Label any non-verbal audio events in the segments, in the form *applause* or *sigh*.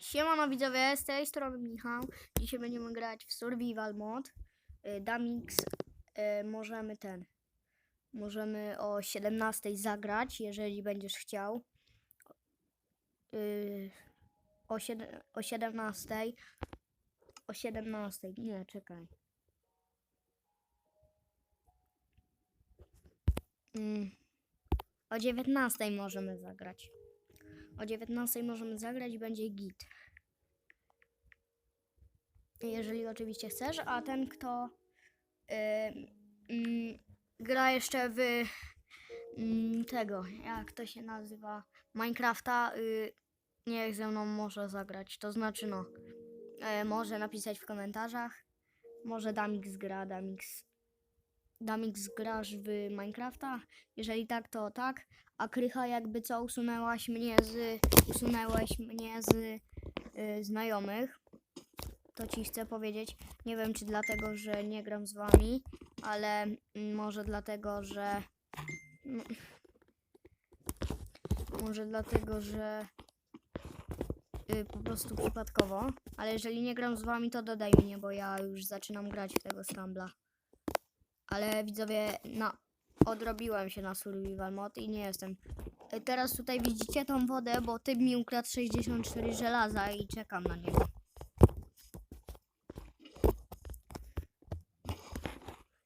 Siemano widzowie, z tej strony Michał. Dzisiaj będziemy grać w Survival Mod. Y, Damix, y, możemy ten. Możemy o 17 zagrać, jeżeli będziesz chciał. Y, o, sied- o 17. O 17. Nie, czekaj. Mm. O 19 możemy zagrać. O 19 możemy zagrać, będzie git. Jeżeli oczywiście chcesz, a ten kto y, mm, gra jeszcze w mm, tego, jak to się nazywa, Minecrafta, y, niech ze mną może zagrać. To znaczy no, y, może napisać w komentarzach, może Damix gra, Damix Damix grasz w Minecrafta? Jeżeli tak, to tak. A Krycha jakby co usunęłaś mnie z usunęłaś mnie z y, znajomych. To ci chcę powiedzieć. Nie wiem czy dlatego, że nie gram z wami, ale może dlatego, że mm, może dlatego, że y, po prostu przypadkowo. Ale jeżeli nie gram z wami, to dodaj mnie, bo ja już zaczynam grać w tego Stambla. Ale widzowie, no, odrobiłem się na survival mod i nie jestem. Y, Teraz tutaj widzicie tą wodę, bo typ mi ukradł 64 żelaza i czekam na niego.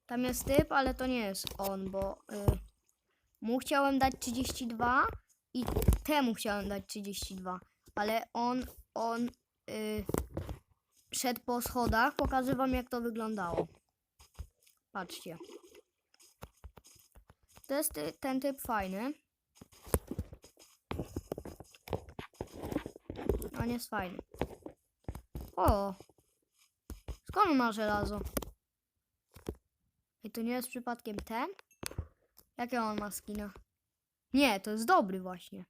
Tam jest typ, ale to nie jest on, bo y, mu chciałem dać 32 i temu chciałem dać 32, ale on, on y, szedł po schodach, pokażę wam jak to wyglądało. Patrzcie. To jest ten typ fajny. On jest fajny. O! Skąd ma żelazo? I to nie jest przypadkiem ten? Jakie on ma skina? Nie, to jest dobry właśnie.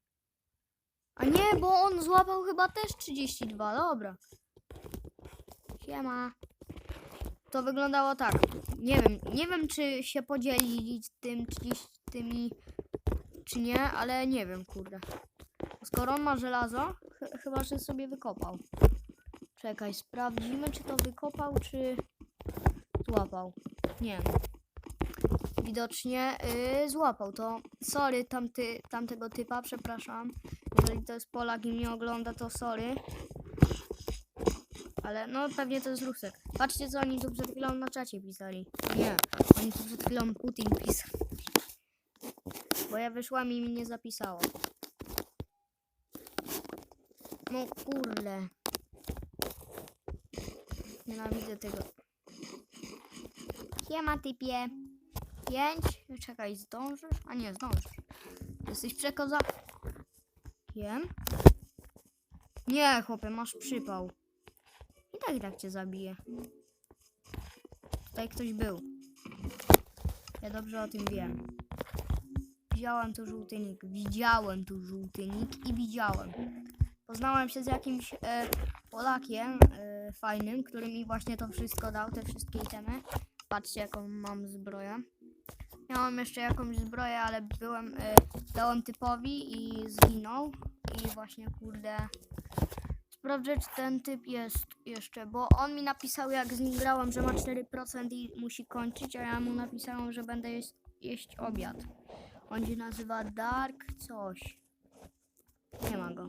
A nie, bo on złapał chyba też 32. Dobra. Siema. To wyglądało tak. Nie wiem, nie wiem czy się podzieli tym 30 tymi czy nie, ale nie wiem, kurde. Skoro on ma żelazo, ch chyba że sobie wykopał. Czekaj, sprawdzimy czy to wykopał, czy złapał. Nie. Widocznie yy, złapał to. Sorry tamty, tamtego typa, przepraszam. Jeżeli to jest Polak i mnie ogląda, to sorry. Ale no pewnie to jest Rusek. Patrzcie co oni tu przed chwilą na czacie pisali. Nie, oni tu przed chwilą Putin pisali. Bo ja wyszłam i mi nie zapisało. No kurde. Nienawidzę tego. Siema typie. Pięć. Czekaj, zdążysz? A nie, zdążysz. Jesteś przekoza... Jem? Nie, chłopie, masz przypał. Tak tak cię zabije. Tutaj ktoś był. Ja dobrze o tym wiem. Widziałem tu żółty nick. Widziałem tu żółty nick i widziałem. Poznałem się z jakimś e, Polakiem e, fajnym, który mi właśnie to wszystko dał, te wszystkie itemy. Patrzcie jaką mam zbroję. Miałem jeszcze jakąś zbroję, ale byłem, e, dałem typowi i zginął. I właśnie kurde Sprawdzę, czy ten typ jest jeszcze, bo on mi napisał, jak z nim grałem, że ma 4% i musi kończyć, a ja mu napisałem, że będę jeść, jeść obiad. On się nazywa Dark coś. Nie ma go.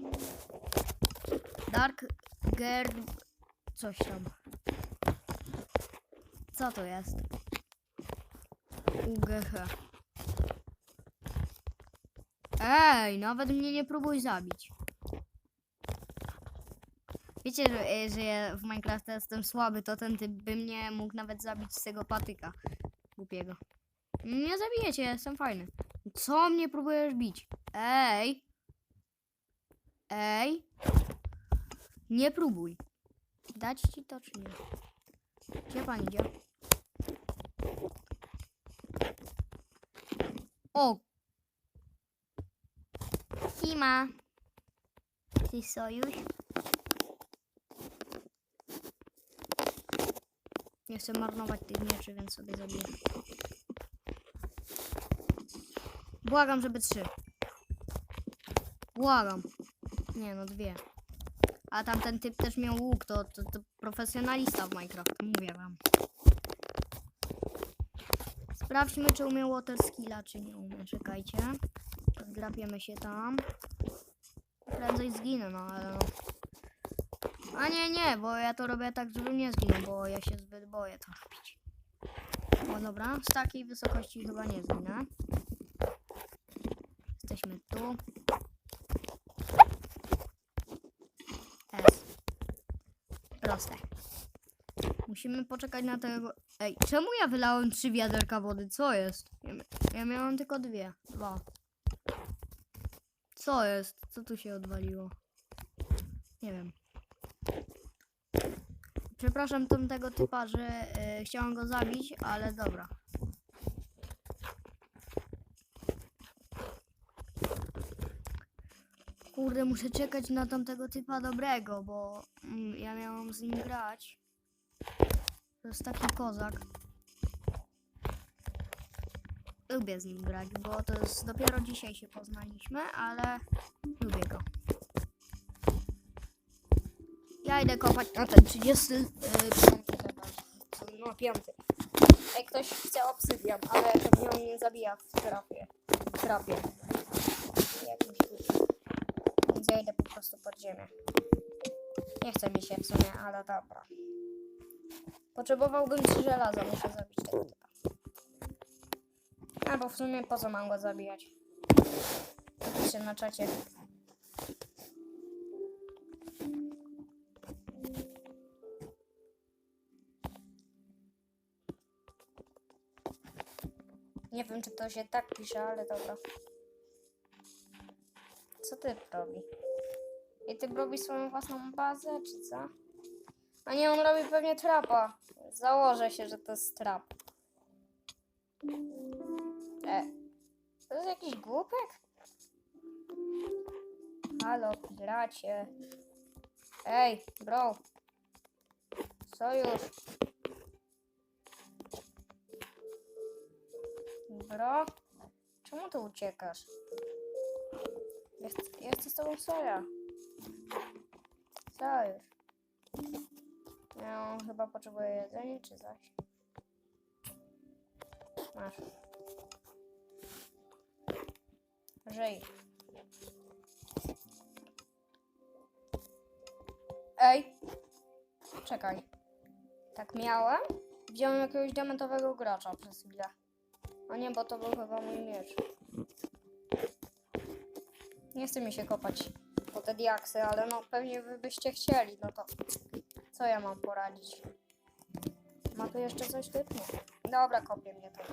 Dark Gerd... coś tam. Co to jest? UGH. Ej, nawet mnie nie próbuj zabić. Wiecie, że, e, że ja w Minecrafta jestem słaby, to ten typ by mnie mógł nawet zabić z tego patyka głupiego. Nie zabijecie, jestem fajny. Co mnie próbujesz bić? Ej! Ej! Nie próbuj. Dać ci to czy nie? Gdzie pan idzie? O! Sima! Ty sojusz? Nie chcę marnować tych mieczy, więc sobie zabiję. Błagam, żeby trzy. Błagam. Nie no, dwie. A tamten typ też miał łuk, to, to, to profesjonalista w Minecraft, mówię wam. Sprawdźmy, czy umie water skilla, czy nie umie. Czekajcie. Zgrapiemy się tam. Prędzej zginę, no ale no. A nie, nie, bo ja to robię tak, żeby nie zginął, bo ja się zbyt boję to robić. O dobra, z takiej wysokości chyba nie zginę. Jesteśmy tu. S. Proste. Musimy poczekać na tego. Ej, czemu ja wylałem trzy wiaderka wody? Co jest? Ja, mia- ja miałam tylko dwie. Dwa. Co jest? Co tu się odwaliło? Nie wiem. Przepraszam tamtego typa, że e, chciałam go zabić, ale dobra. Kurde, muszę czekać na tamtego typa dobrego, bo mm, ja miałam z nim grać. To jest taki kozak. Lubię z nim grać, bo to jest dopiero dzisiaj się poznaliśmy, ale lubię go. Ja idę kopać na ten 30. Yy, piąty. No, piąty. Jak ktoś chce obsydian, ale on mnie zabija w trapie. W trapie. Jakimś. Więc ja idę po prostu pod ziemię. Nie chce mi się w sumie, ale dobra. Potrzebowałbym trzy żelaza, muszę zabić tego typa. Albo w sumie po co mam go zabijać? Napiszcie na czacie. Nie wiem, czy to się tak pisze, ale dobra. Co ty robi? I ty robi swoją własną bazę, czy co? A nie, on robi pewnie trapa. Założę się, że to jest trap. E, to jest jakiś głupek? Halo, piracie. Ej, bro. Sojusz. Bro? Czemu ty uciekasz? Ja chcę, ja z tobą soja. Sojusz. Ja on chyba potrzebuje jedzenia czy coś. Masz. Żyj. Ej. Czekaj. Tak miałem? Wziąłem jakiegoś diamentowego gracza przez chwilę. A nie, bo to był chyba mój miecz. Nie chce mi się kopać po te diaksy, ale no pewnie wy byście chcieli, no to co ja mam poradzić? Ma tu jeszcze coś typ? Nie. Dobra, kopie mnie to.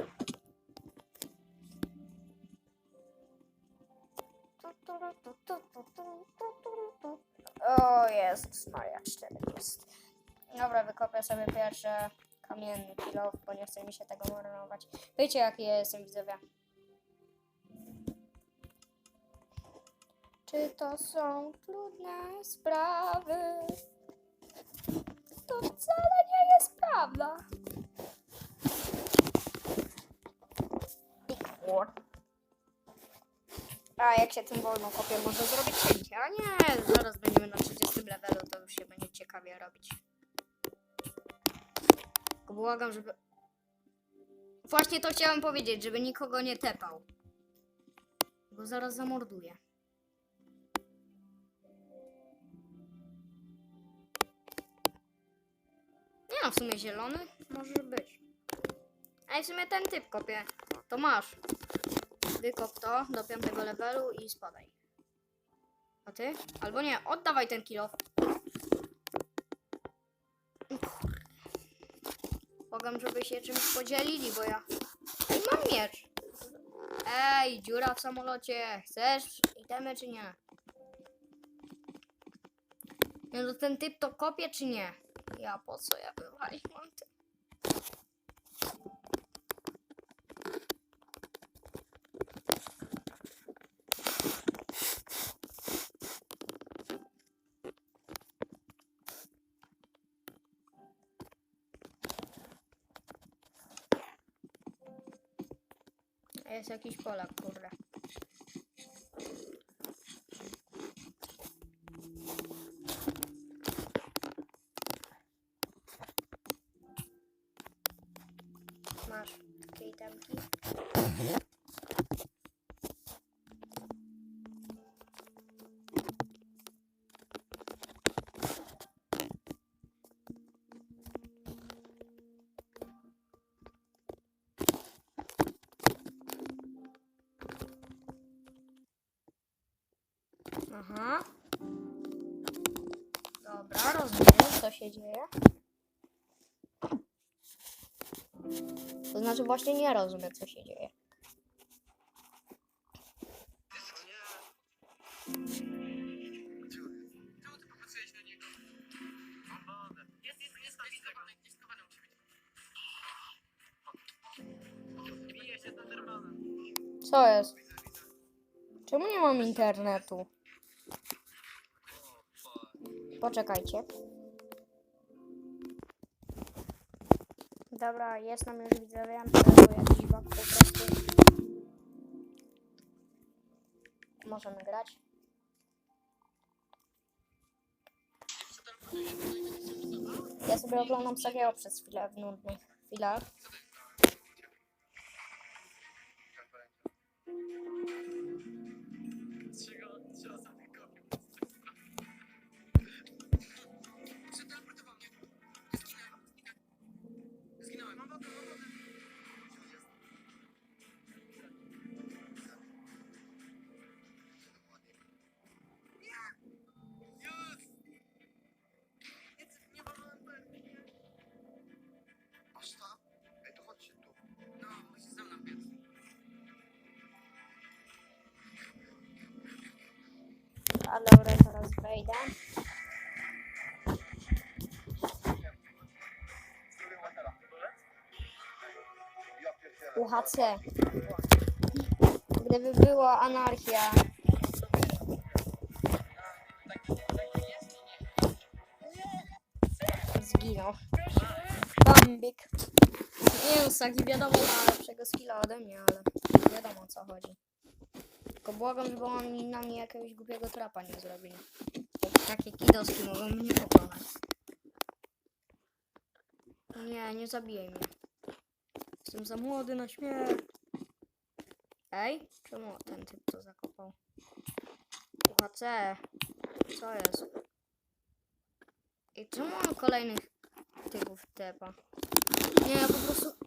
O Jezus Maria, 4 jest. Dobra, wykopię sobie pierwsze kamienny kilo, bo nie chce mi się tego marnować. Wiecie jaki ja jestem widzowie. Czy to są trudne sprawy? To wcale nie jest prawda. A jak się tym wolno kopie, może zrobić cięcie. A nie, zaraz będziemy na 30 levelu, to już się będzie ciekawie robić. Tylko błagam, żeby... Właśnie to chciałem powiedzieć, żeby nikogo nie tepał. Bo zaraz zamorduję. Nie no, w sumie zielony może być. A w sumie ten typ kopie. To masz. Wykop to do piątego levelu i spadaj. A ty? Albo nie, oddawaj ten kilo. Błagam, żeby się czymś podzielili, bo ja... Ej, mam miecz. Ej, dziura w samolocie. Chcesz itemy czy nie? No, ten typ to kopie czy nie? Ja po co ja ty? Jest jakiś Polak, kurde. Dzieje. To znaczy właśnie nie rozumiem, co się dzieje. Co jest? Czemu nie mam internetu? Poczekajcie. Dobra, jest nam już widzowie, to jakiś bug po prostu. Możemy grać. Ja sobie oglądam Sagiego przez chwilę w nudnych chwilach. A dobra, teraz wejdę. UHC. Gdyby była anarchia. Zginął. Bambik. Nie wiem, Saki wiadomo ma lepszego skilla ode mnie, ale wiadomo o co chodzi. Tylko błagam, żeby oni na mnie jakiegoś głupiego trapa nie zrobili. Takie kidoski mogą mnie pokonać. Nie, nie zabijaj mnie. Jestem za młody na śmierć. Ej, czemu ten typ to zakopał? UHC. Co jest? I czemu on kolejnych typów tepa? Nie, po prostu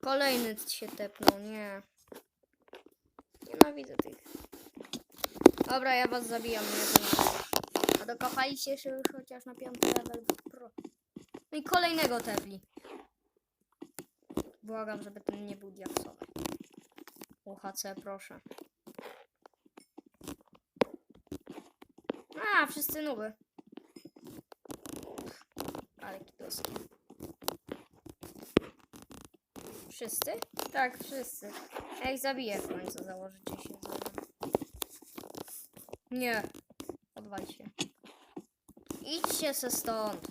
kolejny się tepnął, nie. Nienawidzę tych. Dobra, ja was zabijam, nie. A dokopaliście się już chociaż na piąty level pro. No i kolejnego tepli. Błagam, żeby ten nie był diaksowy. UHC, proszę. A, wszyscy nuby. Ale kidoski. Wszyscy? Tak, wszyscy. Ja ich zabiję w końcu, założycie się. Nie. Odwal się. Idźcie se stąd.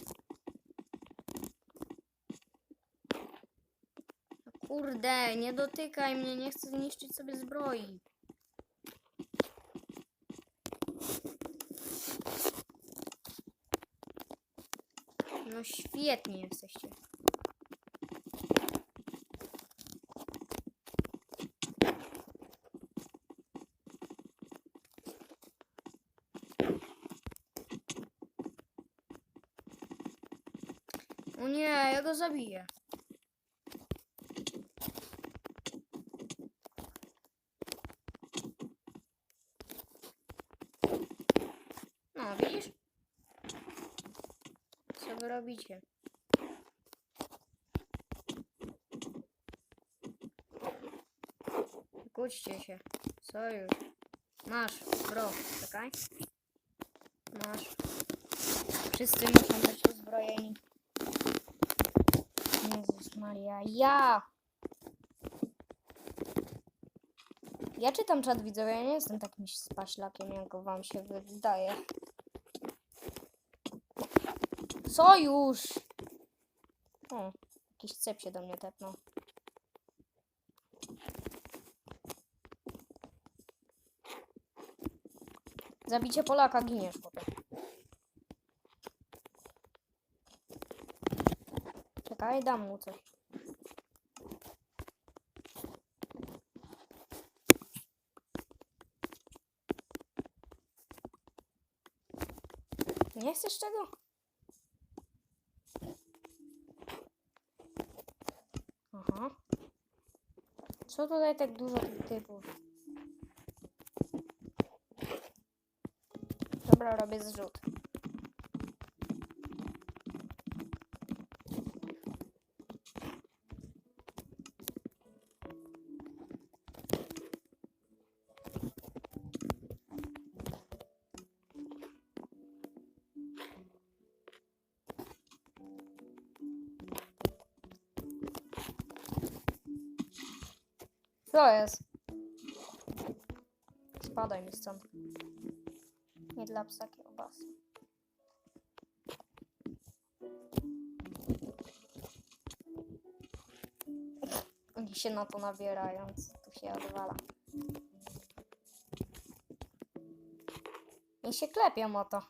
Kurde, nie dotykaj mnie, nie chcę zniszczyć sobie zbroi. No świetnie jesteście. O nie, zabiję. No, widzisz? Co wy robicie? Kłóćcie się. Sojusz. Masz, bro. Czekaj. Masz. Wszyscy muszą być uzbrojeni. Maria. Ja! Ja czytam czat widzowie, ja nie jestem takim spaślakiem, jak wam się wydaje. Sojusz! O, jakiś cep się do mnie tepnął. Zabicie Polaka, giniesz potem. Czekaj, dam mu coś. Nie chcesz tego? Aha. Co tutaj tak dużo tych typów? Dobra, robię zrzut. Co jest? Spadaj mi stąd. Nie dla psa kiełbasy. Oni się na to nabierają, tu się odwala. I się klepią o to.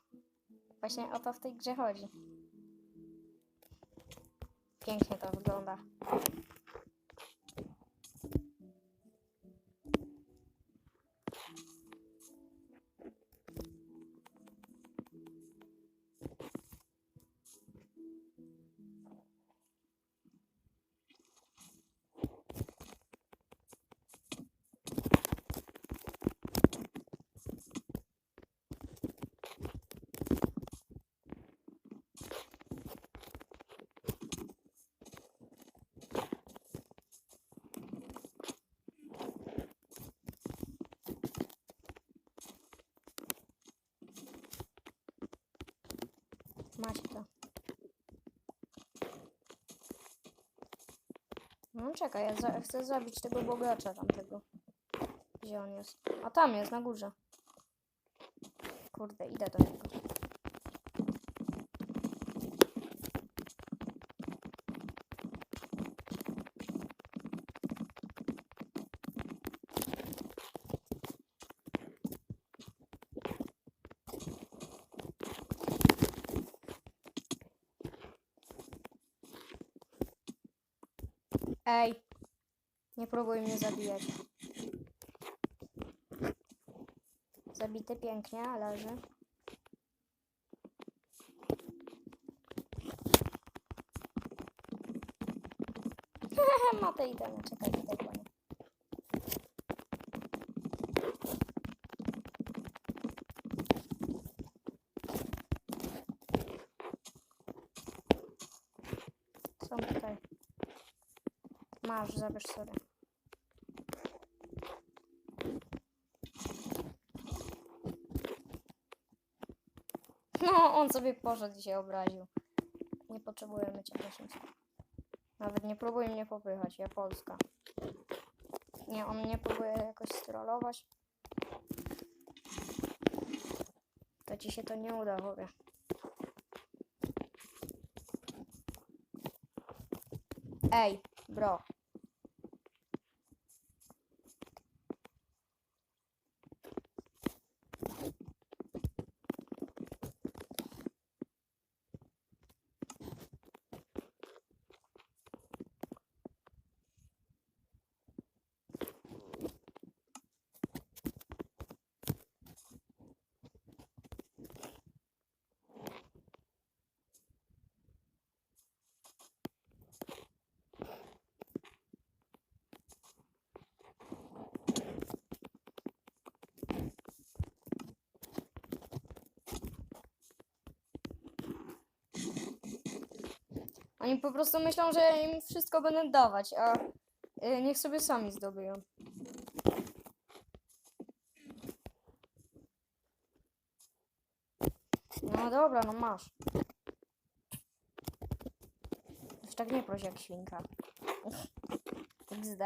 Właśnie o to w tej grze chodzi. Pięknie to wygląda. Czekaj, ja za chcę zabić tego bogacza tamtego. Gdzie on jest? A tam jest, na górze. Kurde, idę do niego. Ej, nie próbuj mnie zabijać. Zabity pięknie, leży. *laughs* Ma te itemy, czekaj, idę po nie. Są tutaj. Masz, zabierz sobie. No, on sobie poszedł i się obraził. Nie potrzebujemy cię prosić. Nawet nie próbuj mnie popychać, ja Polska. Nie, on mnie próbuje jakoś strollować. To ci się to nie uda, chłopie. Ej, bro. Oni po prostu myślą, że ja im wszystko będę dawać, a y, niech sobie sami zdobyją. No dobra, no masz. Już tak nie proś jak świnka. XD.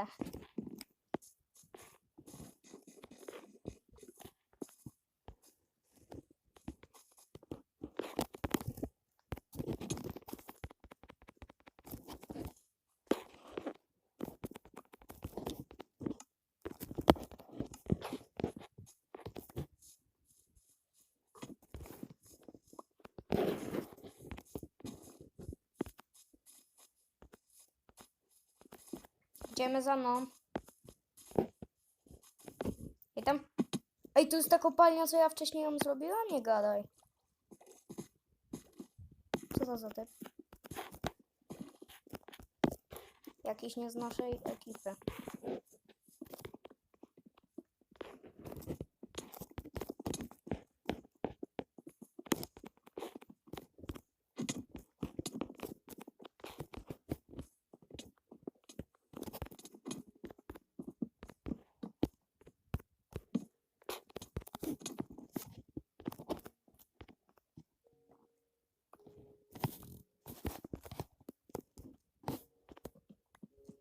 Idziemy za mną. I tam. Ej, tu jest ta kopalnia, co ja wcześniej ją zrobiłam? Nie gadaj. Co to za typ? Jakiś nie z naszej ekipy.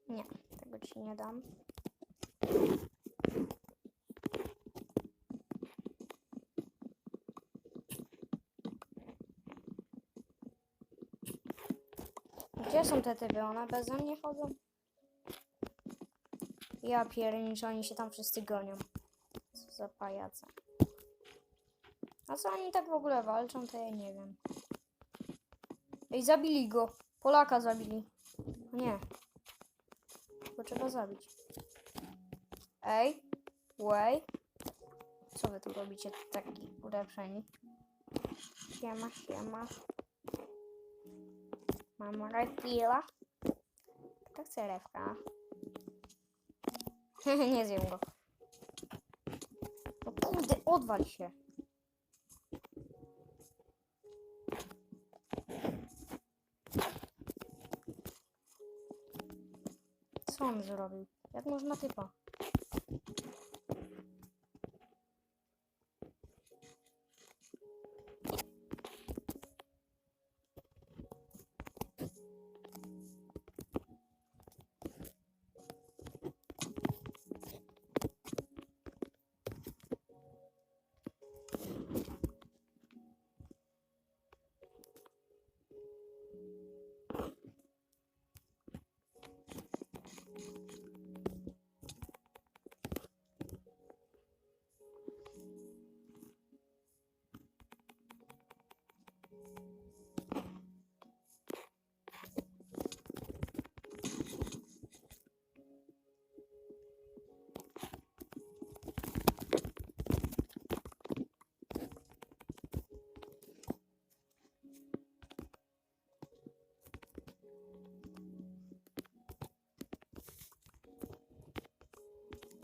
Nie, tego ci nie dam. Gdzie są te typy? One beze mnie chodzą? Ja pierniczę, oni się tam wszyscy gonią. Co za pajace. A co oni tak w ogóle walczą, to ja nie wiem. Ej, zabili go. Polaka zabili. Nie, go trzeba zabić. Ej, way. Co wy tu robicie taki ulepszeni? Siema, siema. Mam refila. To chcę refka. *laughs* Nie zjem go. No kurde, odwal się. Co on zrobił? Jak można typa?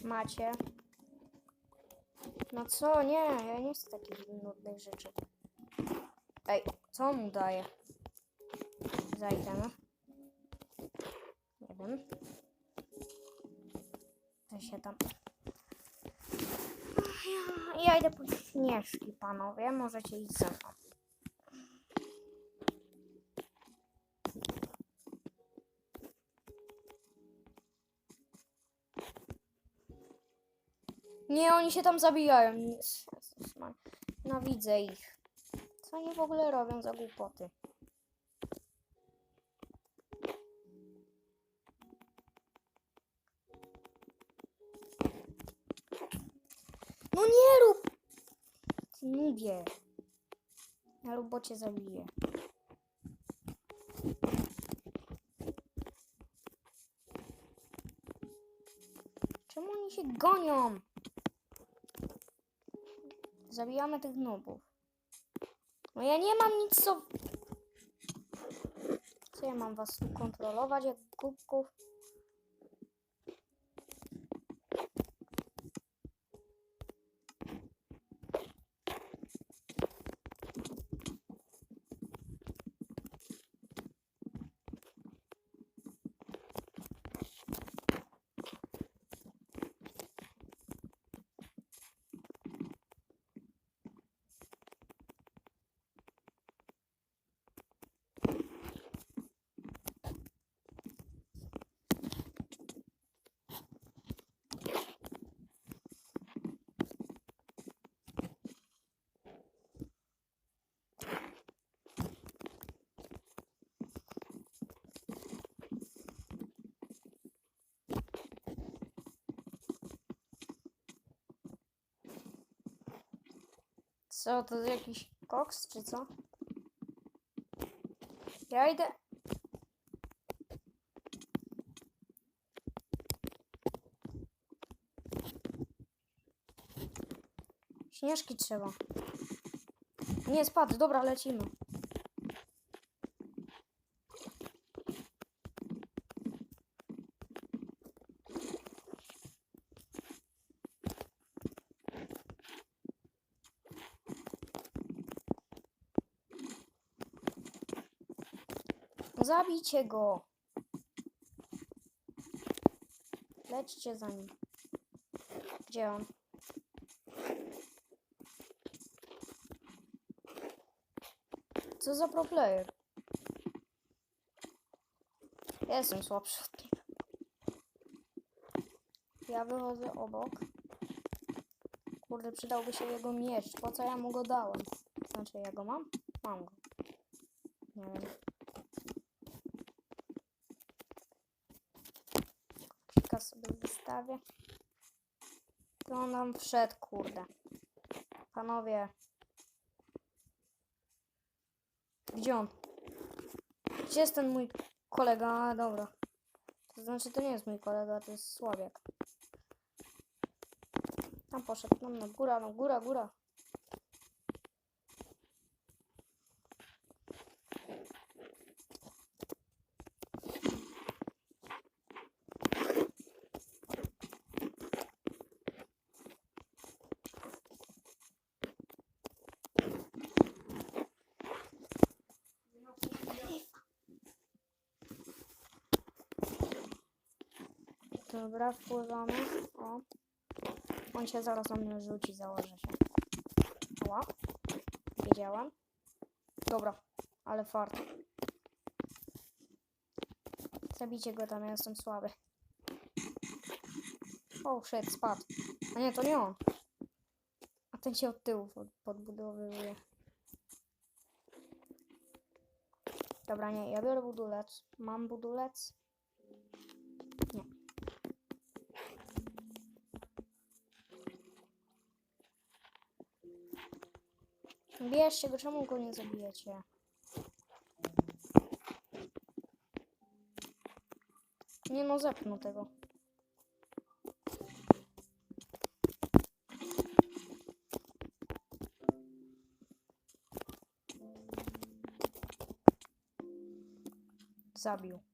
Macie. No co? Nie, ja nie chcę takich nudnych rzeczy. Ej, co mu daje? Zajdę, no. Nie wiem. To się tam... Ja, ja idę po śnieżki, panowie. Możecie iść ze mną. Nie, oni się tam zabijają. Nie- Jezus Maria. No widzę ich. Co oni w ogóle robią za głupoty? No nie rób! Nubie. Ja robocie zabiję. Czemu oni się gonią? Zabijamy tych nubów. No ja nie mam nic co... Co ja mam was kontrolować jak głupków? Co, to jakiś koks, czy co? Ja idę... Śnieżki trzeba. Nie, spadł, dobra, lecimy. Zabijcie go! Lećcie za nim. Gdzie on? Co za pro player? Jestem słabszy od niego. Ja wychodzę obok. Kurde, przydałby się jego miecz. Po co ja mu go dałem? Znaczy, ja go mam? Mam go. Nie wiem. Wystawię. To on nam wszedł, kurde. Panowie. Gdzie on? Gdzie jest ten mój kolega? A, dobra. To znaczy, to nie jest mój kolega, to jest Sławiak. Tam poszedł, tam na góra, no góra, góra. Dobra, wpływamy. O. On się zaraz na mnie rzuci, założę się. Ła. Wiedziałam. Dobra, ale fart. Zabijcie go tam, ja jestem słaby. O, shit, spadł. A nie, to nie on. A ten się od tyłu pod, podbudowywuje. Dobra, nie, ja biorę budulec. Mam budulec? Bierzcie go, czemu go nie zabijecie? Nie no, zepnę tego. Zabił.